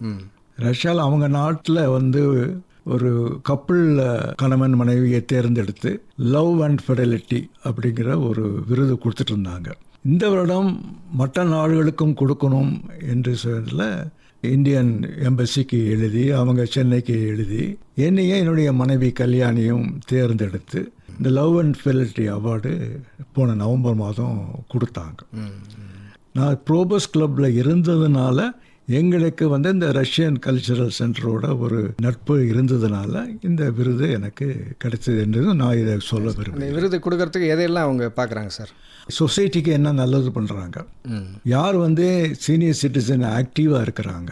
ரஷ்யாவில் அவங்க நாட்டில் வந்து ஒரு கப்புள் கணவன் மனைவியை தேர்ந்தெடுத்து லவ் அண்ட் ஃபெடலிட்டி அப்படிங்கிற ஒரு விருது கொடுத்துட்டு இருந்தாங்க. இந்த வருடம் மற்ற நாடுகளுக்கும் கொடுக்கணும் என்று சொன்னதில் இந்தியன் எம்பசிக்கு எழுதி அவங்க சென்னைக்கு எழுதி என்னையும் என்னுடைய மனைவி கல்யாணியும் தேர்ந்தெடுத்து இந்த லவ் அண்ட் ஃபெலிட்டி அவார்டு போன நவம்பர் மாதம் கொடுத்தாங்க. நான் ப்ரோபஸ் கிளப்பில் இருந்ததுனால எங்களுக்கு வந்து இந்த ரஷ்யன் கல்ச்சரல் சென்டரோட ஒரு நட்பு இருந்ததுனால இந்த விருது எனக்கு கிடைச்சது என்றது நான் இதை சொல்ல விரும்புகிறேன். இந்த விருது கொடுக்கறதுக்கு எதையெல்லாம் அவங்க பார்க்குறாங்க சார்? சொசைட்டிக்கு என்ன நல்லது பண்ணுறாங்க யார் வந்து சீனியர் சிட்டிசன் ஆக்டிவாக இருக்கிறாங்க?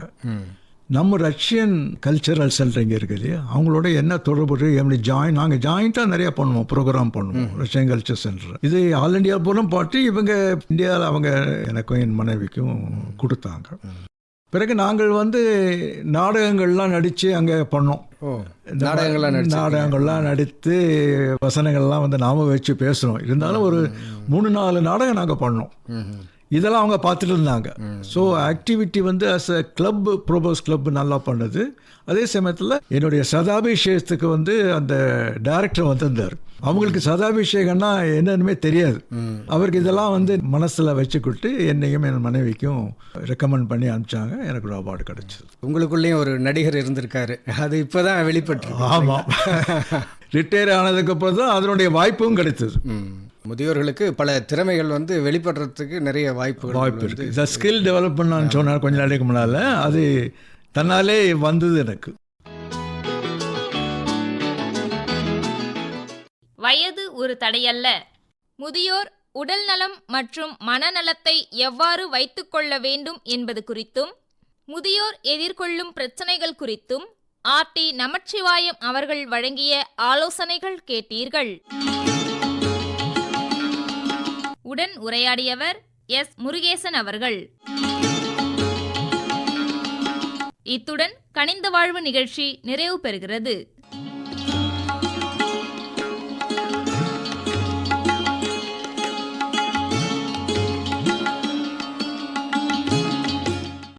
நம்ம ரஷ்யன் கல்ச்சரல் சென்டர் இங்கே இருக்குது இல்லையா? அவங்களோட என்ன தொடர்பு எப்படி ஜாயின் நாங்கள் ஜாயிண்ட்டாக நிறையா பண்ணுவோம் ப்ரோக்ராம் பண்ணுவோம் ரஷ்யன் கல்ச்சர் சென்டர் இது ஆல் இண்டியா பூரம் பாட்டு இவங்க இந்தியாவில் அவங்க எனக்கும் என் மனைவிக்கும் கொடுத்தாங்க. பிறகு நாங்கள் வந்து நாடகங்கள்லாம் நடித்து அங்கே பண்ணோம். நாடகங்கள்லாம் நாடகங்கள்லாம் நடித்து வசனங்கள்லாம் வந்து நாம வச்சு பேசுகிறோம் இருந்தாலும் ஒரு மூணு நாலு நாடகம் நாங்கள் பண்ணோம். இதெல்லாம் அவங்க பார்த்துட்டு இருந்தாங்க. ஸோ ஆக்டிவிட்டி வந்து as a club propose club நல்லா பண்ணுது. அதே சமயத்தில் என்னுடைய சதாபிஷேகத்துக்கு வந்து அந்த டைரக்டர் வந்திருந்தார். அவங்களுக்கு சதாபிஷேகம்னா என்னன்னுமே தெரியாது. அவருக்கு இதெல்லாம் வந்து மனசில் வச்சுக்கிட்டு என்னையும் என் மனைவிக்கும் ரெக்கமெண்ட் பண்ணி அனுப்பிச்சாங்க. எனக்கு ஒரு அவார்டு கிடச்சிது. உங்களுக்குள்ளேயும் ஒரு நடிகர் இருந்திருக்காரு. அது இப்போதான் வெளிப்பட்டு ஆமாம் ரிட்டையர் ஆனதுக்கப்புறம் தான் அதனுடைய வாய்ப்பும் கிடைத்தது. முதியோர்களுக்கு பல திறமைகள் வந்து வெளிப்படுறதுக்கு நிறைய வாய்ப்புகள் வாய்ப்பு இருக்குது இந்த ஸ்கில் டெவலப் பண்ணான்னு சொன்னார் கொஞ்ச நாளைக்கு முன்னால். அது தன்னாலே வந்தது எனக்கு. வயது ஒரு தடையல்ல. முதியோர் உடல் நலம் மற்றும் மனநலத்தை எவ்வாறு வைத்துக்கொள்ள வேண்டும் என்பது குறித்தும் முதியோர் எதிர்கொள்ளும் பிரச்சனைகள் குறித்தும் ஆர்டி நமச்சிவாயம் அவர்கள் வழங்கிய ஆலோசனைகள் கேட்டீர்கள். உடன் உரையாடியவர் எஸ். முருகேசன் அவர்கள். இத்துடன் கனிந்த வாழ்வு நிகழ்ச்சி நிறைவு பெறுகிறது.